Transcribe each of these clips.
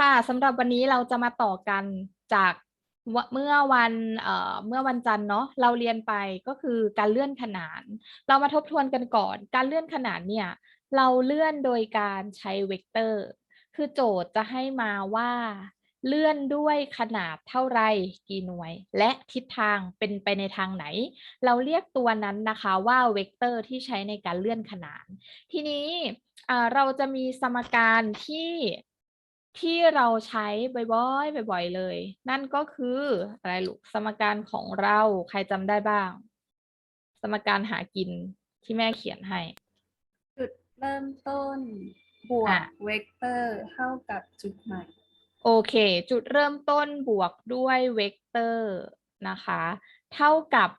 ค่ะสำหรับวันนี้เราจะมาต่อกันจากเมื่อวันเมื่อวันจันทร์เนาะเราเรียนไปก็คือการเลื่อนขนาน เรามาทบทวนกันก่อน การเลื่อนขนานเนี่ยเราเลื่อนโดยการใช้เวกเตอร์ คือโจทย์จะให้มาว่าเลื่อนด้วยขนาดเท่าไรกี่หน่วย และทิศทางเป็นไปในทางไหน เราเรียกตัวนั้นนะคะว่าเวกเตอร์ที่ใช้ในการเลื่อนขนาน ทีนี้เราจะมีสมการที่ ที่เราใช้บ่อยๆบ่อยๆเลย นั่นก็คืออะไรลูกสมการของเราใครจำได้บ้าง สมการหากินที่แม่เขียนให้จุดเริ่มต้น บวอะกเวกเตอร์เท่ากับจุดใหม่โอเค จุดเริ่มต้นบวกด้วยเวกเตอร์นะคะ เท่ากับ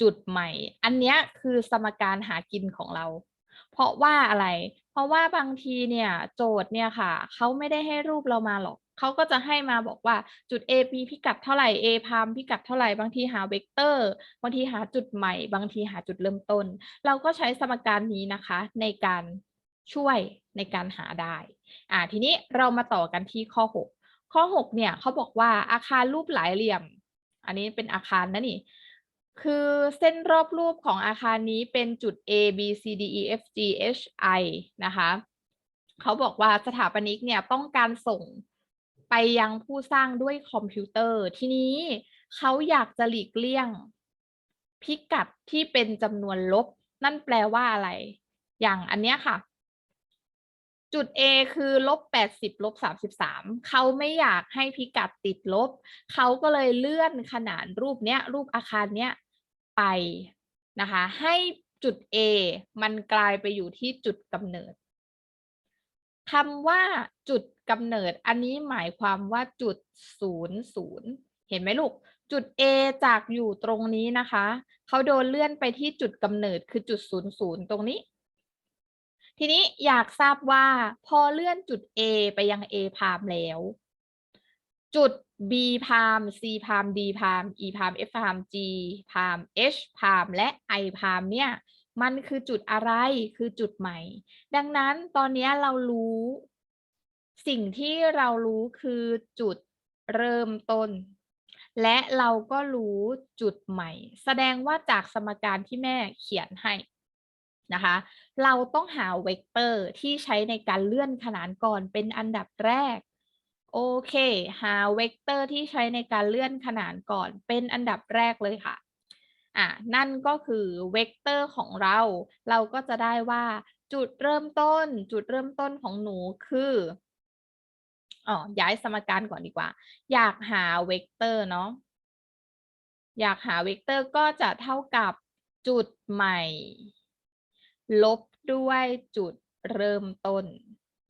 จุดใหม่ อันเนี้ยคือสมการหากินของเราเพ ราะว่าอะไร เพราะว่าบางทีเนี่ยโจทย์เนี่ยค่ะเขาไม่ได้ให้รูปเรามาหรอกเขาก็จะให้มาบอกว่าจุด A B พิกัดเท่าไหร่ A พามพิกัดเท่าไหร่บางทีหาเวกเตอร์ บางทีหาจุดใหม่ บางทีหาจุดเริ่มต้น เราก็ใช้สมการนี้นะคะ ในการช่วยในการหาได้อ่าทีนี้เรามาต่อกันที่ข้อ 6 ข้อ 6 เนี่ยเขาบอกว่าอาคารรูปหลายเหลี่ยม อันนี้เป็นอาคารนะนี่ คือเส้นรอบรูปของอาคารนี้เป็นจุด A B C D E F G H I นะคะเขาบอกว่าสถาปนิกเนี่ยต้องการส่งไปยังผู้สร้างด้วยคอมพิวเตอร์ ทีนี้เขาอยากจะหลีกเลี่ยง พิกัดที่เป็นจำนวนลบ นั่นแปลว่าอะไร อย่างอันเนี้ยค่ะ จุด A คือลบ80ลบ33เขาไม่อยากให้พิกัดติดลบ เขาก็เลยเลื่อนขนานรูปเนี้ย รูปอาคารเนี้ย ไปนะคะ ให้จุด A มันกลายไปอยู่ที่จุดกำเนิดคำว่าจุดกำเนิด อันนี้หมายความว่าจุด00เห็นไหมลูก จุด A จากอยู่ตรงนี้นะคะ เขาโดนเลื่อนไปที่จุดกำเนิดคือจุด00ตรงนี้ ทีนี้อยากทราบว่าพอเลื่อนจุด A ไปยัง A พามแล้ว จุด B พาม C พาม D พาม E พาม F พาม G พาม H พาม และ I พามเนี่ยมันคือจุดอะไรคือจุดใหม่ ดังนั้นตอนนี้เรารู้ สิ่งที่เรารู้คือจุดเริ่มต้น และเราก็รู้จุดใหม่ แสดงว่าจากสมการที่แม่เขียนให้นะคะ เราต้องหาเวกเตอร์ที่ใช้ในการเลื่อนขนานก่อนเป็นอันดับแรก โอเค หาเวกเตอร์ที่ใช้ในการเลื่อนขนานก่อนเป็นอันดับแรกเลยค่ะ อะ นั่นก็คือเวกเตอร์ของเรา เราก็จะได้ว่าจุดเริ่มต้น จุดเริ่มต้นของหนูคืออ๋อย้ายสมการก่อนดีกว่า อยากหาเวกเตอร์เนาะ อยากหาเวกเตอร์ก็จะเท่ากับจุดใหม่ ลบด้วยจุดเริ่มต้น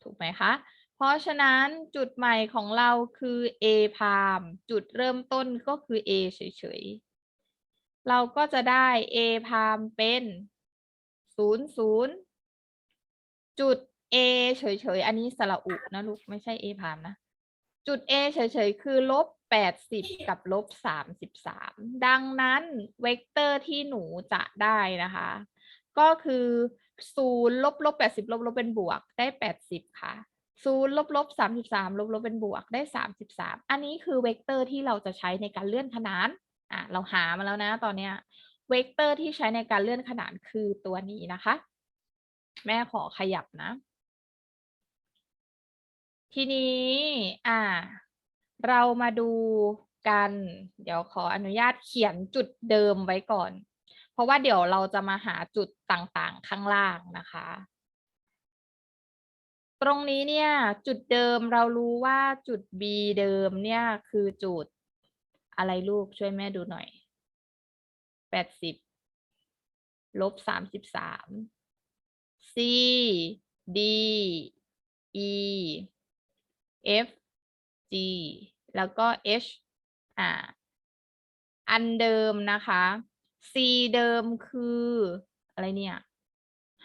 ถูกไหมคะ เพราะฉะนั้นจุดใหม่ของเราคือ a พามจุดเริ่มต้นก็คือ a เฉยๆ เราก็จะได้ a พามเป็นศูนย์ศูนย์จุด a เฉยๆ อันนี้สระอุนะลูก ไม่ใช่ a พามนะ จุด A เฉยๆ คือลบ 80 กับลบ 33 ดังนั้นเวกเตอร์ที่หนูจะได้นะคะ ก็คือ0ลบลบ80 ลบลบเป็นบวกได้ 80 ค่ะ 0ลบลบ33ลบลบเป็นบวกได้33อันนี้คือเวกเตอร์ที่เราจะใช้ในการเลื่อนขนานอะเราหามาแล้วนะตอนเนี้ยเวกเตอร์ที่ใช้ในการเลื่อนขนานคือตัวนี้นะคะ แม่ขอขยับนะ ทีนี้อ่า เรามาดูกัน เดี๋ยวขออนุญาตเขียนจุดเดิมไว้ก่อน เพราะว่าเดี๋ยวเราจะมาหาจุดต่างๆข้างล่างนะคะ ตรงนี้เนี่ยจุดเดิมเรารู้ว่าจุด B เดิมเนี่ยคือจุดอะไรลูกช่วยแม่ดูหน่อย แปดสิบลบสามสิบสาม C D E F G แล้วก็ H อ่า อันเดิมนะคะ C เดิมคืออะไรเนี่ย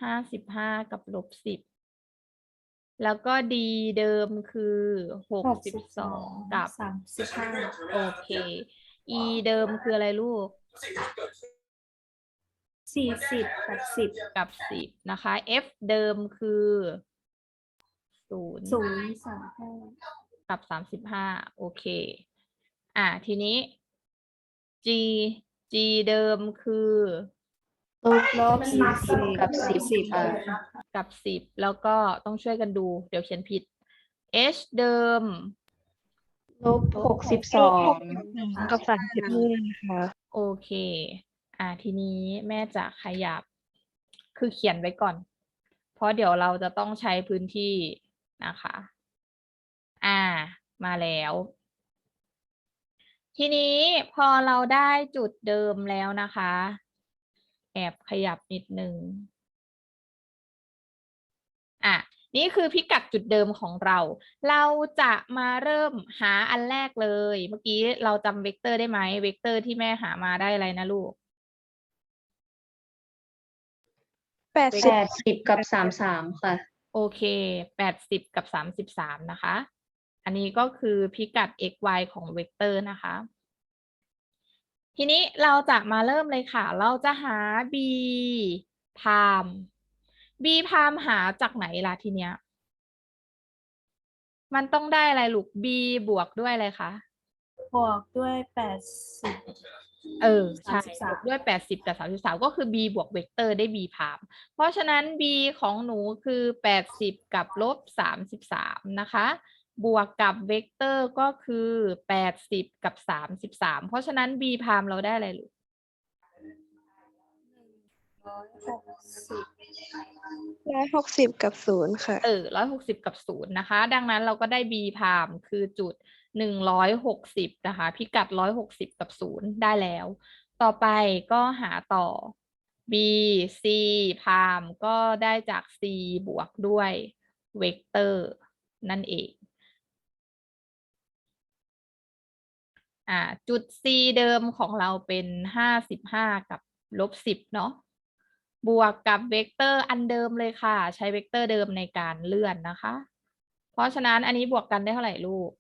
ห้าสิบห้ากับลบสิบ แล้วก็ D เดิมคือหกสิบสองกับสามสิบห้าโอเค E เดิมคืออะไรลูกสี่สิบกับสิบกับสิบนะคะ F เดิมคือศูนย์ศูนย์สามห้ากับสามสิบห้าโอเค อะทีนี้ g g เดิมคือ ลบลบสี่สิบกับสิบสิบค่ะกับสิบแล้วก็ต้องช่วยกันดู เดี๋ยวเขียนผิด h เดิมลบหกสิบสองกับสามสิบห้าค่ะโอเค อ่าทีนี้แม่จะขยับ คือเขียนไว้ก่อน เพราะเดี๋ยวเราจะต้องใช้พื้นที่นะคะ อ่า มาแล้ว ทีนี้พอเราได้จุดเดิมแล้วนะคะ แอบขยับนิดนึงอะนี่คือพิกัดจุดเดิมของเรา เราจะมาเริ่มหาอันแรกเลย เมื่อกี้เราจำเวกเตอร์ได้ไหมเวกเตอร์ที่แม่หามาได้อะไรนะลูกแปดแปสิบดสิบกับสามสามค่ะ โอเคแปดสิบกับสามสิบสามนะคะ อันนี้ก็คือพิกัด x y ของเวกเตอร์นะคะ ทีนี้เราจะมาเริ่มเลยค่ะ เราจะหา b พาม b พามหาจากไหนล่ะทีเนี้ย มันต้องได้อะไรลูก b บวกด้วยอะไรคะ บวกด้วยแปดสิบ เออใช่33บวกด้วยแปดสิบกับสามสิบสามก็คือ b บวกเวกเตอร์ได้ b พาม เพราะฉะนั้น b ของหนูคือแปดสิบกับลบสามสิบสามนะคะ บวกกับเวกเตอร์ก็คือแปดสิบกับสามสิบสามเพราะฉะนั้น b พามเราได้อะไรลูกร้อยหกสิบร้อยหกสิบกับศูนย์ค่ะ เออร้อยหกสิบกับศูนย์นะคะ ดังนั้นเราก็ได้ b พามคือจุดหนึ่งร้อยหกสิบนะคะ พิกัดร้อยหกสิบกับศูนย์ได้แล้ว ต่อไปก็หาต่อ b c พามก็ได้จาก c บวกด้วยเวกเตอร์นั่นเอง อ่าจุด c เดิมของเราเป็นห้าสิบห้ากับลบสิบเนาะบวกกับเวกเตอร์อันเดิมเลยค่ะ ใช้เวกเตอร์เดิมในการเลื่อนนะคะ เพราะฉะนั้นอันนี้บวกกันได้เท่าไหร่ลูก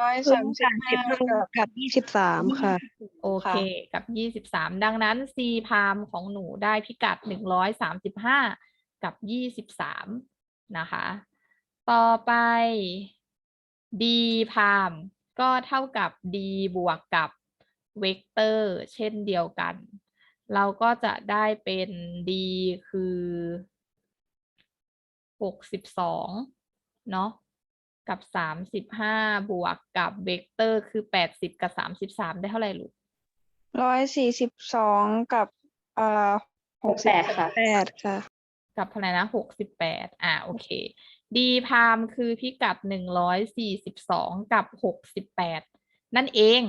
ร้อยสามสิบห้ากับยี่สิบสามค่ะ โอเค กับยี่สิบสามดังนั้น c พามของหนูได้พิกัดหนึ่งร้อยสามสิบห้ากับยี่สิบสามนะคะ ต่อไป d พาม ก็เท่ากับ d บวกกับเวกเตอร์เช่นเดียวกัน เราก็จะได้เป็น d คือหกสิบสองเนาะกับสามสิบห้าบวกกับเวกเตอร์คือแปดสิบกับสามสิบสามได้เท่าไหร่ลูกร้อยสี่สิบสองกับเอ่อหกแปดค่ะแปดค่ะกับเท่าไหร่นะหกสิบแปดอ่าโอเค d พามคือพิกัดหนึ่งร้อยสี่สิบสองกับหกสิบแปดนั่นเอง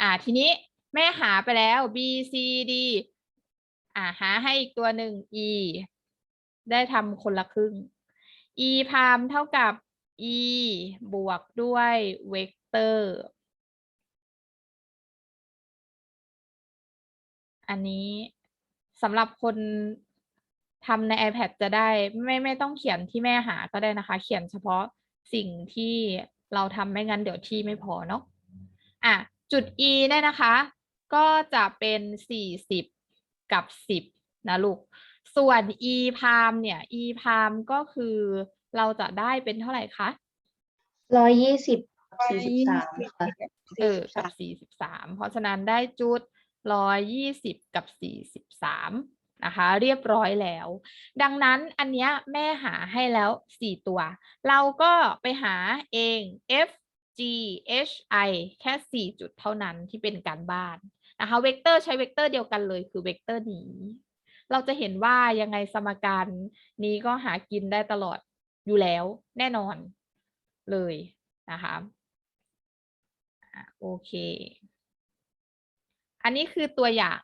อ่า ทีนี้แม่หาไปแล้ว b c d อ่าหาให้อีกตัวหนึ่ง e ได้ทำคนละครึ่ง e พามเท่ากับ e บวกด้วยเวกเตอร์ อันนี้สำหรับคน ทำใน iPad จะได้ไม่ไม่ต้องเขียนที่แม่หาก็ได้นะคะ เขียนเฉพาะสิ่งที่เราทำไม่งั้นเดี๋ยวที่ไม่พอเนาะอะจุด e เนี่ยนะคะ ก็จะเป็นสี่สิบกับสิบนะลูก ส่วน e พามเนี่ย e พามก็คือเราจะได้เป็นเท่าไหร่คะร้อยยี่สิบสี่สิบสามค่ะเออกับสี่สิบสามเพราะฉะนั้นได้จุดร้อยยี่สิบกับสี่สิบสาม นะคะ เรียบร้อยแล้ว ดังนั้นอันเนี้ยแม่หาให้แล้วสี่ตัว เราก็ไปหาเอง f g h i แค่สี่จุดเท่านั้นที่เป็นการบ้านนะคะเวกเตอร์ใช้เวกเตอร์เดียวกันเลยคือเวกเตอร์นี้ เราจะเห็นว่ายังไงสมการนี้ก็หากินได้ตลอดอยู่แล้วแน่นอนเลยนะคะอะโอเค อันนี้คือตัวอย่าง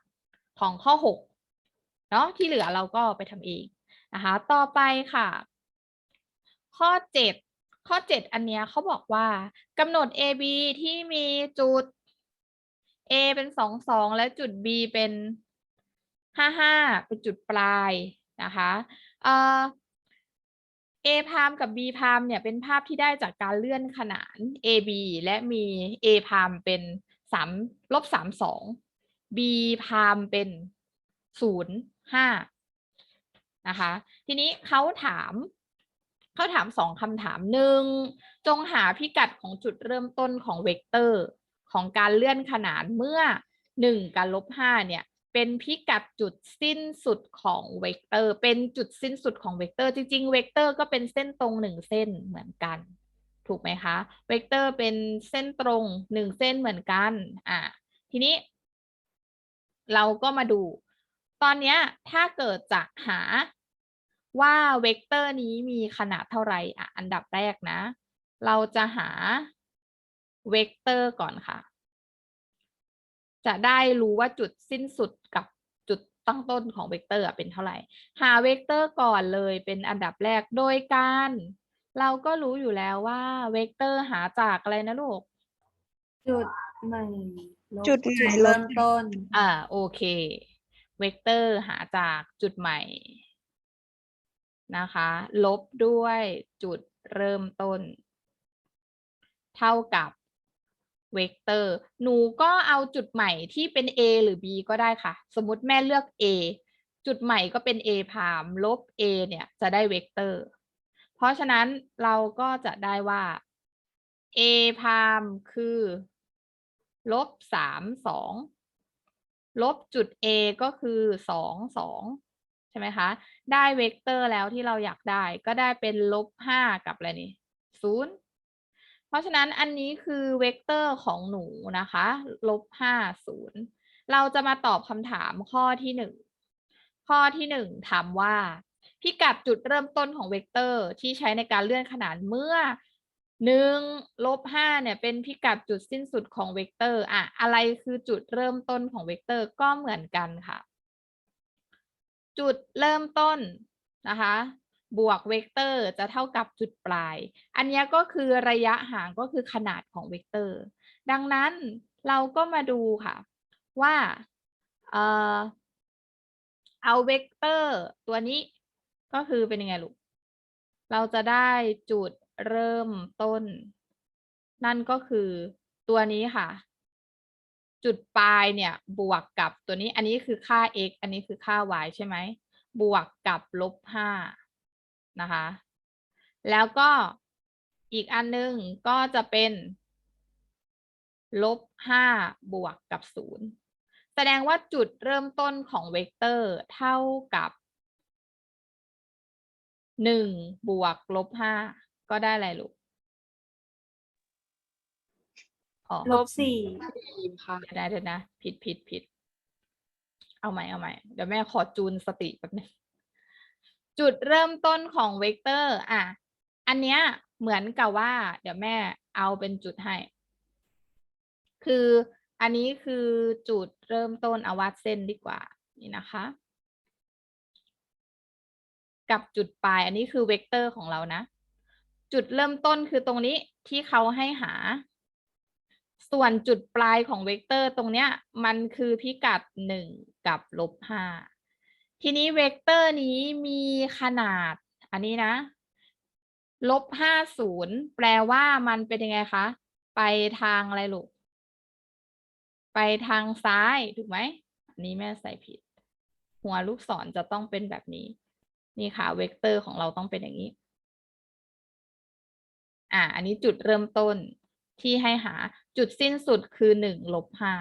ของข้อ 6 เนาะที่เหลือเราก็ไปทำเองนะคะต่อไปค่ะ ข้อ 7 ข้อ 7 อันเนี้ยเขาบอกว่ากำหนด AB ที่มีจุด A เป็นสองสองและจุด B เป็นห้าห้าเป็นจุดปลายนะคะเอ่อ A พามกับ B พามเนี่ยเป็นภาพที่ได้จากการเลื่อนขนาน AB และมี A พามเป็นสามลบสามสอง B พามเป็นศูนย์ ห้านะคะ ทีนี้เขาถามเขาถามสองคำถามหนึ่งจงหาพิกัดของจุดเริ่มต้นของเวกเตอร์ ของการเลื่อนขนานเมื่อหนึ่งการลบห้าเนี่ยเป็นพิกัดจุดสิ้นสุดของเวกเตอร์ เป็นจุดสิ้นสุดของเวกเตอร์ จริงๆ เวกเตอร์ก็เป็นเส้นตรงหนึ่งเส้นเหมือนกัน ถูกไหมคะ เวกเตอร์เป็นเส้นตรงหนึ่งเส้นเหมือนกัน อะทีนี้ เราก็มาดู ตอนเนี้ยถ้าเกิดจะหาว่าเวกเตอร์นี้มีขนาดเท่าไหร่อะอันดับแรกนะ เราจะหาเวกเตอร์ก่อนค่ะ จะได้รู้ว่าจุดสิ้นสุดกับจุดตั้งต้นของเวกเตอร์อะเป็นเท่าไหร่ หาเวกเตอร์ก่อนเลยเป็นอันดับแรกโดยการ เราก็รู้อยู่แล้วว่าเวกเตอร์หาจากอะไรนะลูก จุดใหม่ลบจุดใหม่จุดลเริ่บมต้น อ่าโอเค เวกเตอร์หาจากจุดใหม่นะคะ ลบด้วยจุดเริ่มต้น เท่ากับเวกเตอร์ หนูก็เอาจุดใหม่ที่เป็น A หรือ B ก็ได้ค่ะ สมมติแม่เลือก A จุดใหม่ก็เป็น A พามลบ A เนี่ยจะได้เวกเตอร์ เพราะฉะนั้นเราก็จะได้ว่า A พามคือลบสามสอง ลบจุด A ก็คือสองสองใช่ไหมคะ ได้เวกเตอร์แล้วที่เราอยากได้ ก็ได้เป็นลบห้ากับอะไรนี่ศูนย์เพราะฉะนั้นอันนี้คือเวกเตอร์ของหนูนะคะลบห้าศูนย์เราจะมาตอบคำถามข้อที่หนึ่งข้อที่หนึ่งถามว่า พิกัดจุดเริ่มต้นของเวกเตอร์ที่ใช้ในการเลื่อนขนานเมื่อ หนึ่งลบห้าเนี่ยเป็นพิกัดจุดสิ้นสุดของเวกเตอร์อะอะไรคือจุดเริ่มต้นของเวกเตอร์ก็เหมือนกันค่ะ จุดเริ่มต้นนะคะบวกเวกเตอร์จะเท่ากับจุดปลาย อันนี้ก็คือระยะห่างก็คือขนาดของเวกเตอร์ ดังนั้นเราก็มาดูค่ะว่าเออเอาเวกเตอร์ตัวนี้ก็คือเป็นยังไงลูก เราจะได้จุด เริ่มต้น นั่นก็คือตัวนี้ค่ะ จุดปลายเนี่ย บวกกับตัวนี้อันนี้คือค่า x อันนี้คือค่า y ใช่ไหม บวกกับลบห้านะคะ แล้วก็อีกอันนึงก็จะเป็นลบห้าบวกกับศูนย์แสดงว่าจุดเริ่มต้นของเวกเตอร์เท่ากับหนึ่งบวกลบห้า ก็ได้อะไรลูกอ๋อลบสี่ค่ะได้เดี๋ยวนะ ผิดผิดผิด เอาใหม่เอาใหม่ เดี๋ยวแม่ขอจูนสติแป๊บนึงจุดเริ่มต้นของเวกเตอร์ อะ อันเนี้ยเหมือนกับว่า เดี๋ยวแม่เอาเป็นจุดให้ คืออันนี้คือจุดเริ่มต้นเอาวาดเส้นดีกว่า นี่นะคะ กับจุดปลาย อันนี้คือเวกเตอร์ของเรานะ จุดเริ่มต้นคือตรงนี้ที่เขาให้หา ส่วนจุดปลายของเวกเตอร์ตรงเนี้ย มันคือพิกัดหนึ่งกับลบห้าทีนี้เวกเตอร์นี้มีขนาด อันนี้นะลบห้าศูนย์แปลว่ามันเป็นยังไงคะ ไปทางอะไรลูก ไปทางซ้ายถูกไหมอันนี้แม่ใส่ผิด หัวลูกศรจะต้องเป็นแบบนี้ นี่ค่ะ เวกเตอร์ของเราต้องเป็นอย่างนี้ อ่า อันนี้จุดเริ่มต้นที่ให้หาจุดสิ้นสุดคือหนึ่งลบห้า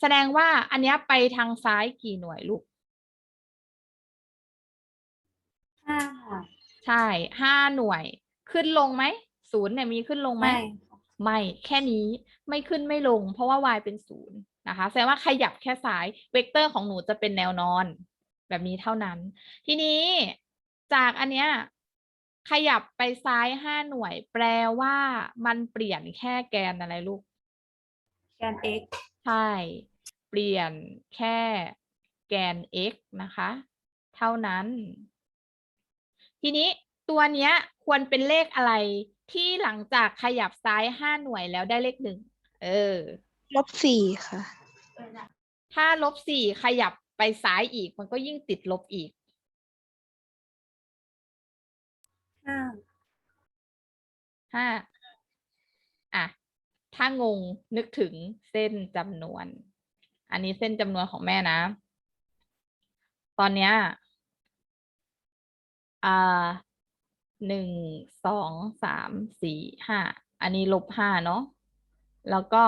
แสดงว่าอันเนี้ยไปทางซ้ายกี่หน่วยลูกห้าค่ะ ใช่ห้าหน่วย ขึ้นลงไหมศูนย์เนี่ยมีขึ้นลงไหมไม่ค่ะไม่แค่นี้ไม่ขึ้นไม่ลง เพราะว่า y เป็นศูนย์นะคะ แสดงว่าขยับแค่ซ้ายเวกเตอร์ของหนูจะเป็นแนวนอน แบบนี้เท่านั้น ทีนี้จากอันเนี้ย ขยับไปซ้ายห้าหน่วย แปลว่ามันเปลี่ยนแค่แกนอะไรลูก แกน x ใช่ เปลี่ยนแค่แกน x นะคะ เท่านั้น ทีนี้ตัวเนี้ยควรเป็นเลขอะไรที่หลังจากขยับซ้ายห้าหน่วยแล้วได้เลขหนึ่ง เออ ลบสี่ค่ะ ถ้าลบสี่ขยับไปซ้ายอีกมันก็ยิ่งติดลบอีก ห้าห้าอะ ถ้างงนึกถึงเส้นจำนวน อันนี้เส้นจำนวนของแม่นะ ตอนเนี้ยอ่าหนึ่งสองสามสี่ห้าอันนี้ลบห้าเนาะแล้วก็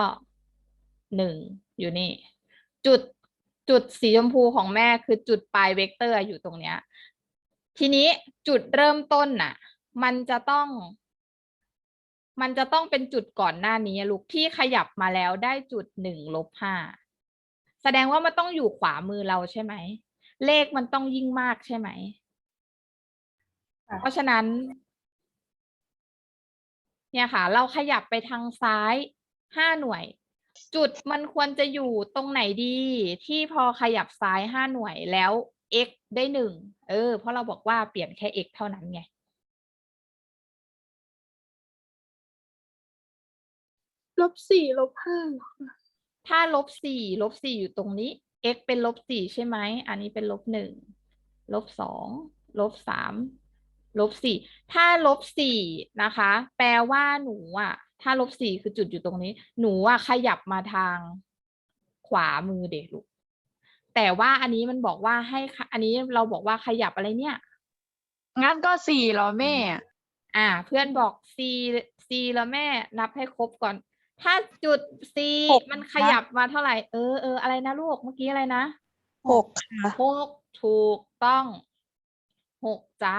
หนึ่งอยู่นี่ จุดจุดสีชมพูของแม่คือจุดปลายเวกเตอร์อยู่ตรงเนี้ย ทีนี้จุดเริ่มต้นน่ะ มันจะต้อง มันจะต้องเป็นจุดก่อนหน้านี้อะลูกที่ขยับมาแล้วได้จุดหนึ่งลบห้าแสดงว่ามันต้องอยู่ขวามือเราใช่ไหม เลขมันต้องยิ่งมากใช่ไหมค่ะเพราะฉะนั้น เนี่ยค่ะ เราขยับไปทางซ้ายห้าหน่วย จุดมันควรจะอยู่ตรงไหนดี ที่พอขยับซ้ายห้าหน่วยแล้ว x ได้หนึ่งเออ เพราะเราบอกว่าเปลี่ยนแค่ x เท่านั้นไง ลบสี่ลบห้าถ้าลบสี่ลบสี่อยู่ตรงนี้ x เป็นลบสี่ใช่ไหม อันนี้เป็นลบหนึ่งลบสองลบสามลบสี่ถ้าลบสี่นะคะ แปลว่าหนูอะ ถ้าลบสี่คือจุดอยู่ตรงนี้ หนูอะขยับมาทางขวามือเด็กลูกแต่ว่าอันนี้มันบอกว่าให้ขะอันนี้เราบอกว่าขยับอะไรเนี่ย งั้นก็สี่เหรอแม่ อ่า เพื่อนบอก c c แล้วแม่นับให้ครบก่อน ถ้าจุด c หก มันนะขยับมาเท่าไหร่ เออเอออะไรนะลูก เมื่อกี้อะไรนะหกค่ะหกถูกต้องหกจ้า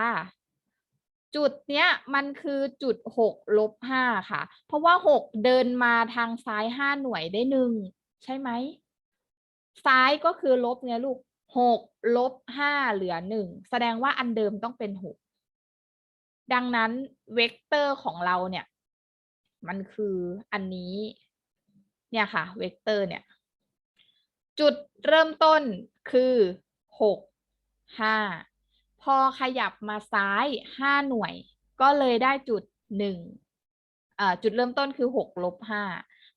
จุดเนี้ยมันคือจุดหกลบห้าค่ะ เพราะว่าหกเดินมาทางซ้ายห้าหน่วยได้หนึ่งใช่ไหม ซ้ายก็คือลบไงลูกหกลบห้าเหลือหนึ่งแสดงว่าอันเดิมต้องเป็นหกดังนั้นเวกเตอร์ของเราเนี่ย มันคืออันนี้ เนี่ยค่ะ เวกเตอร์เนี่ย จุดเริ่มต้นคือหกห้าพอขยับมาซ้ายห้าหน่วย ก็เลยได้จุดหนึ่งจุดเริ่มต้นคือหกลบห้า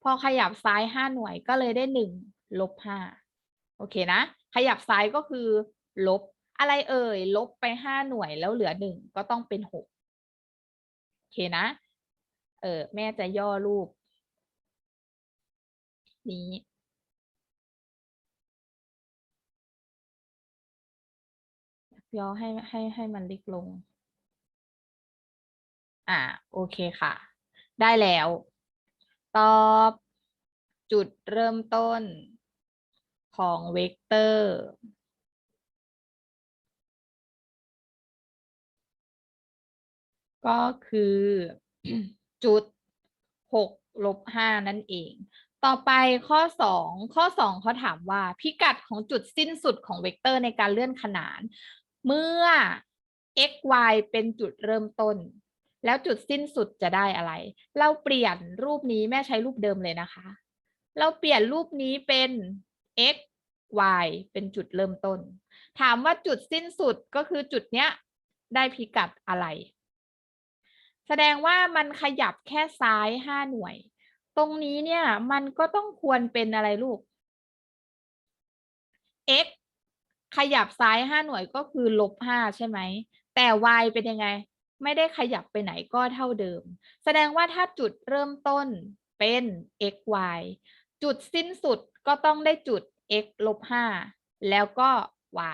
พอขยับซ้ายห้าหน่วยก็เลยได้หนึ่งลบห้าโอเคนะ ขยับซ้ายก็คือ ลบอะไรเอ่ย ลบไปห้าหน่วยแล้วเหลือหนึ่งก็ต้องเป็นหกโอเคนะ เออแม่จะย่อรูป นี้ ย่อให้ให้ให้มันเล็กลง อ่า โอเคค่ะ ได้แล้ว ตอบจุดเริ่มต้นของเวกเตอร์ ก็คือ จุดหกลบห้านั่นเอง ต่อไปข้อสองข้อสองเขาถามว่าพิกัดของจุดสิ้นสุดของเวกเตอร์ในการเลื่อนขนาน เมื่อ x y เป็นจุดเริ่มต้น แล้วจุดสิ้นสุดจะได้อะไร เราเปลี่ยนรูปนี้แม่ใช้รูปเดิมเลยนะคะ เราเปลี่ยนรูปนี้เป็น x y เป็นจุดเริ่มต้น ถามว่าจุดสิ้นสุดก็คือจุดเนี้ยได้พิกัดอะไร แสดงว่ามันขยับแค่ซ้ายห้าหน่วย ตรงนี้เนี่ยมันก็ต้องควรเป็นอะไรลูก x ขยับซ้ายห้าหน่วยก็คือลบห้าใช่ไหม แต่ y เป็นยังไง ไม่ได้ขยับไปไหนก็เท่าเดิม แสดงว่าถ้าจุดเริ่มต้นเป็น x y จุดสิ้นสุดก็ต้องได้จุด x ลบห้าแล้วก็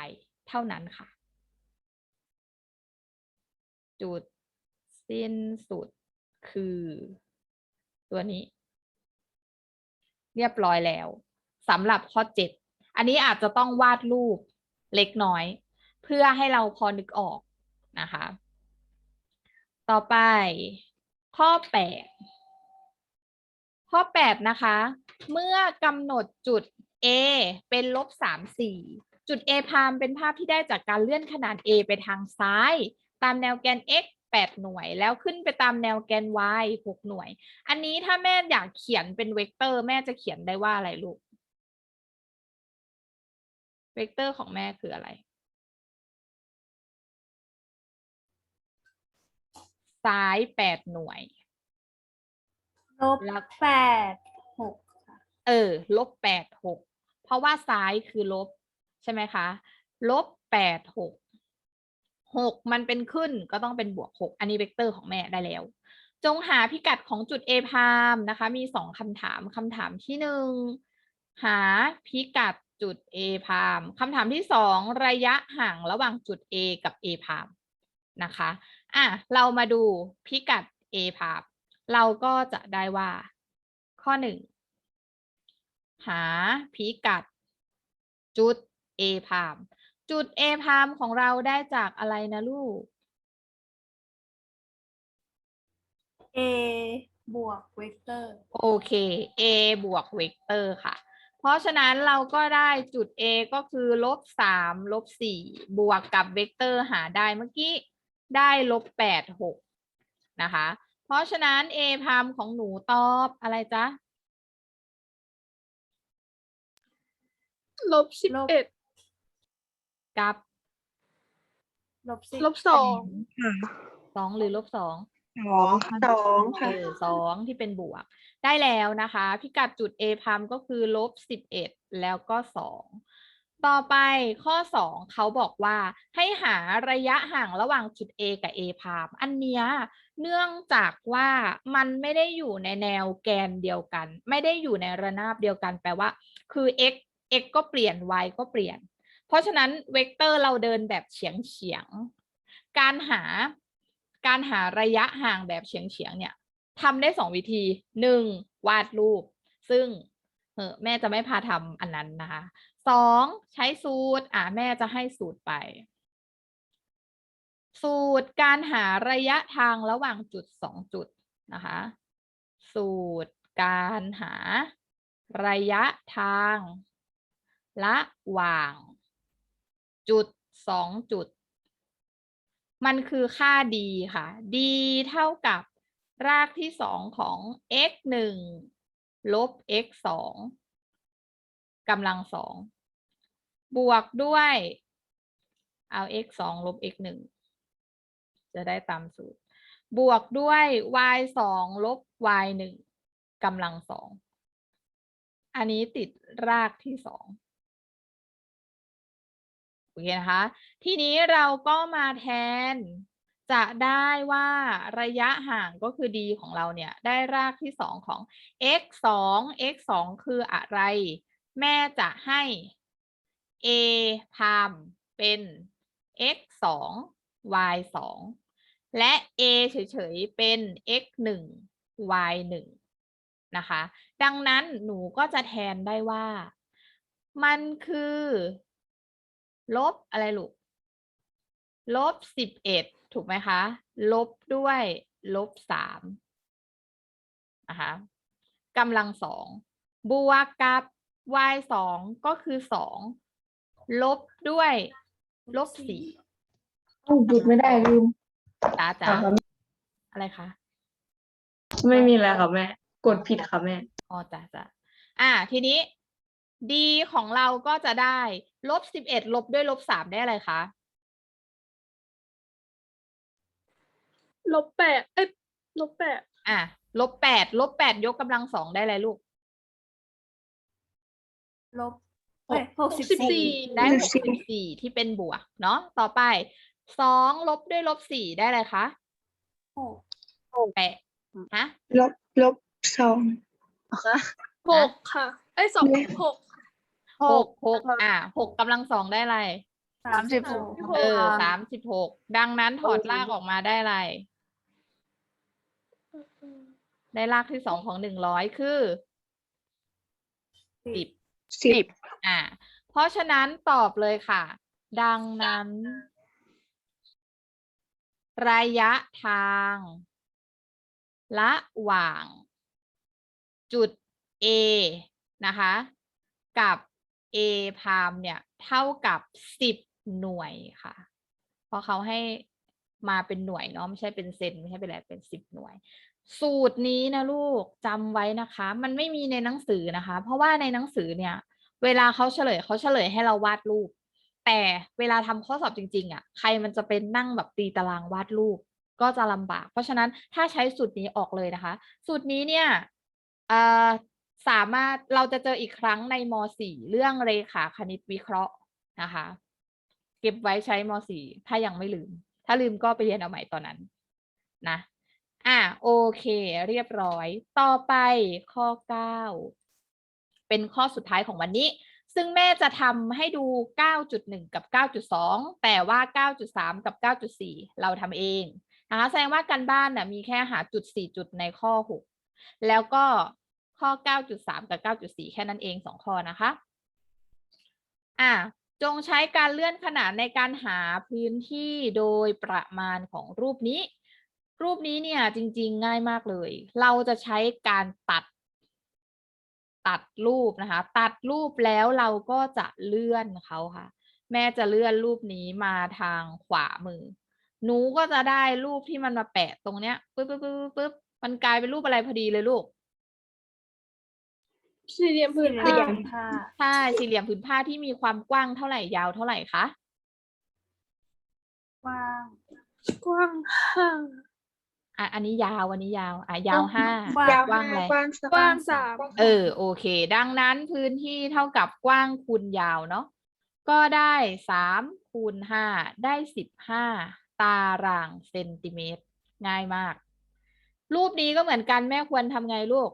y เท่านั้นค่ะ จุด สิ้นสุดคือ ตัวนี้ เรียบร้อยแล้วสำหรับข้อ7อันนี้อาจจะต้องวาดรูปเล็กน้อย เพื่อให้เราพอนึกออกนะคะ ต่อไปข้อ8ข้อ8นะคะ เมื่อกำหนดจุด A เป็นลบ3 4จุด A พามเป็นภาพที่ได้จากการเลื่อนขนาด A ไปทางซ้าย ตามแนวแกน x 8 หน่วย แล้วขึ้นไปตามแนวแกน y 6หน่วย อันนี้ถ้าแม่อยากเขียนเป็นเวกเตอร์ แม่จะเขียนได้ว่าอะไรลูก เวกเตอร์ของแม่คืออะไร ซ้าย 8 หน่วย ลบแล้วแปดหกค่ะเออ ลบแปดหกเพราะว่าซ้ายคือลบ ใช่ไหมคะ ลบแปด หกมันเป็นขึ้นก็ต้องเป็นบวกหกอันนี้เวกเตอร์ของแม่ได้แล้ว จงหาพิกัดของจุด A พามนะคะ มีสองคำถามคำถามที่หนึ่งหาพิกัดจุด A พามคำถามที่สองระยะห่างระหว่างจุด A กับ A พามนะคะอะเรามาดูพิกัด a ภาพเราก็จะได้ว่า ข้อหนึ่งหาพิกัดจุด a พาม จุด a พามของเราได้จากอะไรนะลูก A บวกเวกเตอร์ โอเค a บวกเวกเตอร์ค่ะ เพราะฉะนั้นเราก็ได้จุด a ก็คือลบสามลบสี่บวกกับเวกเตอร์หาได้เมื่อกี้ได้ลบแปดหกนะคะ เพราะฉะนั้น a พามของหนูตอบอะไรจ๊ะลบสิบเอ็ด กับลบสิบลบสองสองหรือลบสองสองค่ะสองเอค่ะอสองที่เป็นบวก ได้แล้วนะคะ พิกัดจุด a พามก็คือลบสิบเอ็ดแล้วก็สองต่อไปข้อสองเขาบอกว่าให้หาระยะห่างระหว่างจุด a กับ a พามอันเนี้ยเนื่องจากว่ามันไม่ได้อยู่ในแนวแกนเดียวกัน ไม่ได้อยู่ในระนาบเดียวกัน แปลว่า คือ x x ก็เปลี่ยน y ก็เปลี่ยน เพราะฉะนั้นเวกเตอร์เราเดินแบบเฉียงเฉียงๆการหาการหาระยะห่างแบบเฉียงเฉียงๆเนี่ยทำได้สองวิธีหนึ่งวาดรูป ซึ่งเออแม่จะไม่พาทำอันนั้นนะคะสองใช้สูตรอ่าแม่จะให้สูตรไป สูตรการหาระยะทางระหว่างจุดสองจุดนะคะ สูตรการหาระยะทาง ระหว่าง จุดสองจุด มันคือค่า d ค่ะ d เท่ากับรากที่สองของ x หนึ่งลบ x สองกำลังสองบวกด้วยเอา x สองลบ x หนึ่งจะได้ตามสูตร บวกด้วย y สองลบ y หนึ่งกำลังสอง อันนี้ติดรากที่สอง โอเคนะคะ ทีนี้เราก็มาแทน จะได้ว่าระยะห่างก็คือ d ของเราเนี่ยได้รากที่สองของ x สอง x สองคืออะไร แม่จะให้ a พามเป็น x สอง y สองและ a เฉยๆ เป็น x หนึ่ง y หนึ่งนะคะ ดังนั้นหนูก็จะแทนได้ว่า มันคือ ลบอะไรลูก ลบสิบเอ็ดถูกไหมคะ ลบด้วยลบสามนะคะกำลังสองบวกกับ y สองก็คือสองลบด้วยลบสี่เอ้าหยุดไม่ได้ลืมจ้าจ๋าอ่าอะไรคะ ไม่มีอะไรค่ะแม่ กดผิดค่ะแม่ อ๋อจ้าจ้าอ่า ทีนี้ d ของเราก็จะได้ ลบสิบเอ็ดลบด้วยลบสามได้อะไรคะ ลบแปดเอ้ยลบแปดอะลบแปดลบแปดยกกำลังสองได้อะไรลูก ลบเอ้ยหกสิบสิบสี่สี่ได้หกสิบสี่ที่เป็นบวก เนาะต่อไปสองลบด้วยลบสี่ได้อะไรคะหกแปดฮะลบลบสองหกค่ะเอ้ยสองหก หกหกอะหกกำลังสองได้อะไรสามสิบหกเออสามสิบหกดังนั้นถอดรากออกมาได้อะไร ได้รากที่สองของหนึ่งร้อยคือสิบสิบอ่าเพราะฉะนั้นตอบเลยค่ะ ดังนั้น ระยะทางระหว่าง จุด A นะคะ กับ A พามเนี่ยเท่ากับ10หน่วยค่ะ เพราะเขาให้มาเป็นหน่วยเนาะไม่ใช่เป็นเซนไม่ใช่เป็นอะไรเป็น10หน่วย สูตรนี้นะลูกจำไว้นะคะ มันไม่มีในหนังสือนะคะ เพราะว่าในหนังสือเนี่ย เวลาเขาเฉลยเขาเฉลยให้เราวาดรูป แต่เวลาทำข้อสอบจริงๆอะ ใครมันจะเป็นนั่งแบบตีตารางวาดรูป ก็จะลำบาก เพราะฉะนั้นถ้าใช้สูตรนี้ออกเลยนะคะ สูตรนี้เนี่ยเอ่อ สามารถเราจะเจออีกครั้งในม .4 เรื่องเรขาคณิตวิเคราะห์นะคะ เก็บไว้ใช้ม .4 ถ้ายังไม่ลืม ถ้าลืมก็ไปเรียนเอาใหม่ตอนนั้นนะอะโอเค เรียบร้อย ต่อไปข้อ 9 เป็นข้อสุดท้ายของวันนี้ ซึ่งแม่จะทำให้ดู 9.1 กับ 9.2 แต่ว่า 9.3 กับ 9.4 เราทำเองนะคะแสดงว่าการบ้านน่ะมีแค่หาจุดสี่จุดในข้อหกแล้วก็ ข้อเก้าจุดสามกับเก้าจุดสี่แค่นั้นเองสองข้อนะคะ อะจงใช้การเลื่อนขนาดในการหาพื้นที่โดยประมาณของรูปนี้ รูปนี้เนี่ยจริง ๆ ง่ายมากเลย เราจะใช้การตัด ตัดรูปนะคะ ตัดรูปแล้วเราก็จะเลื่อนเขาค่ะ แม่จะเลื่อนรูปนี้มาทางขวามือ หนูก็จะได้รูปที่มันมาแปะตรงเนี้ยปึ๊บปึ๊บปึ๊บปึ๊บปึ๊บมันกลายเป็นรูปอะไรพอดีเลยลูก สี่เหลี่ยมผืสี่นเหลี่ผ้ายมผ้าใช่สี่เหลี่ยมผืนผ้าที่มีความกว้างเท่าไหร่ยาวเท่าไหร่คะกว้างกว้างห้าอะอันนี้ยาวอันนี้ยาวอะยาวห้าว้างยาวกว้างห้าอะไร กว้างสกว้างสามเออโอเค ดังนั้นพื้นที่เท่ากับกว้างคูณยาวเนาะก็ได้สามคูณห้าได้สิบห้าตารางเซนติเมตร ง่ายมาก รูปนี้ก็เหมือนกันแม่ควรทำไงลูก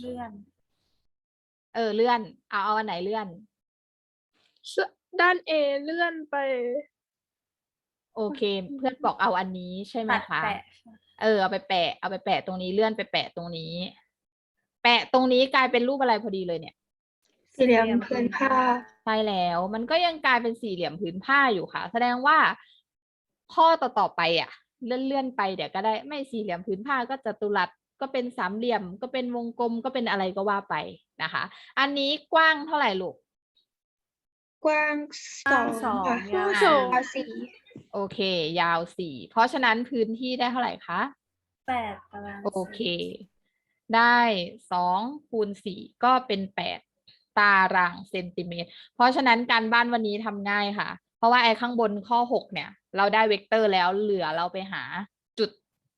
เลื่อน เออเลื่อน เอาเอาอันไหนเลื่อน ด้าน A เลื่อนไป โอเค เพื่อนบอกเอาอันนี้ใช่ไหมตัดคะ แปะเออเอาไปแปะ เอาไปแปะตรงนี้เลื่อนไปแปะตรงนี้ แปะตรงนี้กลายเป็นรูปอะไรพอดีเลยเนี่ย สี่เหลี่ยมพื้นผ้า ใช่แล้วมันก็ยังกลายเป็นสี่เหลี่ยมผืนผ้าอยู่ค่ะ แสดงว่าข้อต่อๆไปอะ เลื่อนเลื่อนๆไปเดี๋ยวก็ได้ไม่สี่เหลี่ยมผืนผ้าก็จัตุรัส ก็เป็นสามเหลี่ยม ก็เป็นวงกลมก็เป็นอะไรก็ว่าไปนะคะ อันนี้กว้างเท่าไหร่ลูกกว้างสองสองค่ะยาวสองยาวสี่โอเค ยาวสี่เพราะฉะนั้นพื้นที่ได้เท่าไหร่คะแปดตารางโอเค ได้สองคูณสี่ก็เป็นแปดตารางเซนติเมตร เพราะฉะนั้นการบ้านวันนี้ทำง่ายค่ะ เพราะว่าไอ้ข้างบนข้อหกเนี่ย เราได้เวกเตอร์แล้วเหลือเราไปหาจุด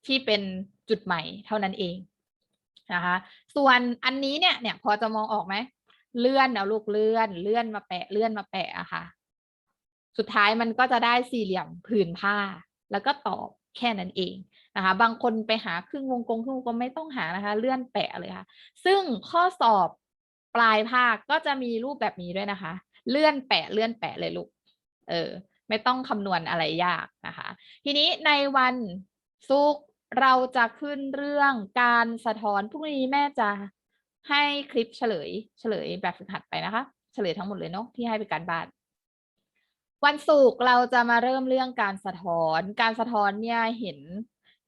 ที่เป็น จุดใหม่เท่านั้นเองนะคะส่วนอันนี้เนี่ยเนี่ยพอจะมองออกไหมเลื่อนเอาลูกเลื่อนเลื่อนมาแปะเลื่อนมาแปะอะค่ะ สุดท้ายมันก็จะได้สี่เหลี่ยมผืนผ้า แล้วก็ตอบแค่นั้นเองนะคะ บางคนไปหาครึ่งวงกลมครึ่งวงกลมไม่ต้องหานะคะ เลื่อนแปะเลยค่ะ ซึ่งข้อสอบปลายภาคก็จะมีรูปแบบนี้ด้วยนะคะ เลื่อนแปะเลื่อนแปะเลยลูก เออ ไม่ต้องคำนวณอะไรยากนะคะ ทีนี้ในวันศุกร์ เราจะขึ้นเรื่องการสะท้อนพรุ่งนี้แม่จะให้คลิปเฉลย เฉลยแบบฝึกหัดไปนะคะ เฉลยทั้งหมดเลยเนาะที่ให้ไปการบ้าน วันศุกร์เราจะมาเริ่มเรื่องการสะท้อน การสะท้อนเนี่ยเห็น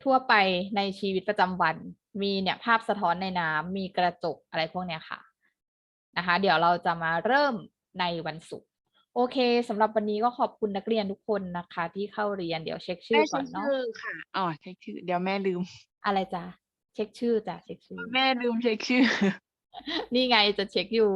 ทั่วไปในชีวิตประจำวัน มีเนี่ยภาพสะท้อนในน้ำมีกระจกอะไรพวกเนี้ยค่ะนะคะ เดี๋ยวเราจะมาเริ่มในวันศุกร์ อเคสำหรับวันนี้ก็ขอบคุณนักเรียนทุกคนนะคะ ที่เข้าเรียนเดี๋ยวเช็คชื่แม่อก่เช็อนคเนาะ ชื่อค่ะอ๋อเช็คชื่อ เดี๋ยวแม่ลืม อะไรจ้ะเช็คชื่อจ้ะเช็คชื่อ แม่ลืมเช็คชื่อ นี่ไงจะเช็คอยู่